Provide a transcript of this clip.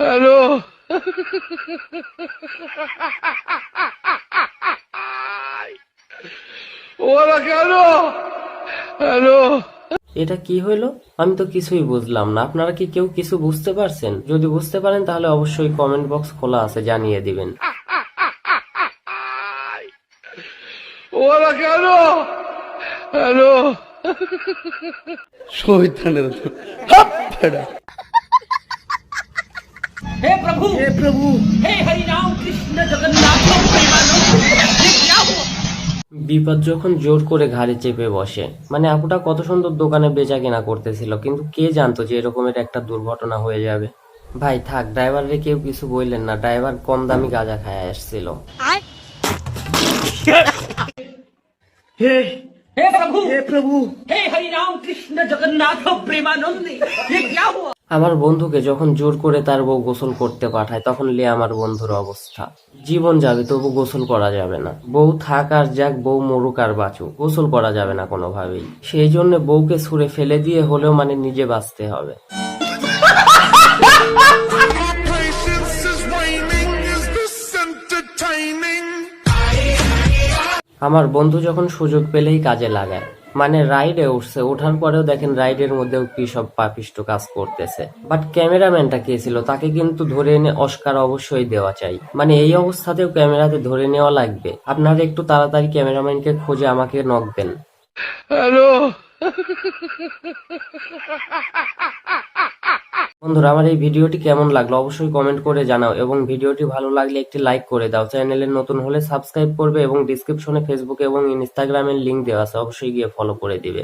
Hello ওরা কেন hello এটা কি হইল আমি তো কিছুই বুঝলাম না। আপনারা কি কেউ কিছু বুঝতে পারছেন? যদি বুঝতে পারেন তাহলে অবশ্যই কমেন্ট বক্স খোলা আছে জানিয়ে দিবেন। ওরা কেন হ্যালো हे प्रभु हे प्रभु हे हरि राम कृष्ण जगन्नाथ प्रेमानंद ये क्या हुआ বিপদ যখন জোর করে ঘাড়ে চেপে বসে মানে আপুটা কত সুন্দর দোকানে বেচা কেনা করতেছিল কিন্তু কে জানতো যে এরকমের একটা দুর্ঘটনা হয়ে যাবে ভাই থাক ড্রাইভারে কেউ কিছু বললেন না ড্রাইভার কম দামি গাঁজা খায় আসছিল हे प्रभु हे प्रभु हे हरि राम कृष्ण जगन्नाथ प्रेमानंद ये क्या हुआ আমার বন্ধুকে যখন জোর করে তার বউ গোসল করতে পাঠায়, তখন লে আমার বন্ধুর অবস্থা। জীবন যাবে, তবু গোসল করা যাবে না। বউ থাক আর যাক, বউ মরুক আর বাঁচুক, গোসল করা যাবে না কোনোভাবেই। সেই জন্য বউকে ছুঁড়ে ফেলে দিয়ে হলেও মানে নিজে বাঁচতে হবে? আমার বন্ধু যখন সুযোগ পেলেই কাজে লাগায়। মানে রাইডে উঠছে। ওঠার পরেও দেখেন রাইডের মধ্যেও কি সব পাপিষ্ট কাজ করতেছে। বাট ক্যামেরাম্যানটা কে ছিল? তাকে কিন্তু ধরে এনে অস্কার অবশ্যই দেওয়া চাই। মানে এই অবস্থাতেও ক্যামেরাতে ধরে নেওয়া লাগবে। আপনারা একটু তাড়াতাড়ি ক্যামেরাম্যানকে খুঁজে আমাকে নক দেন। হ্যালো বন্ধুরা, আমার এই ভিডিওটি কেমন লাগল অবশ্যই কমেন্ট করে জানাও এবং ভিডিওটি ভালো লাগলে একটি লাইক করে দাও। চ্যানেলে নতুন হলে সাবস্ক্রাইব করবে এবং ডিসক্রিপশনে ফেসবুকে এবং ইনস্টাগ্রামের লিংক দেওয়া আছে, অবশ্যই গিয়ে ফলো করে দিবে।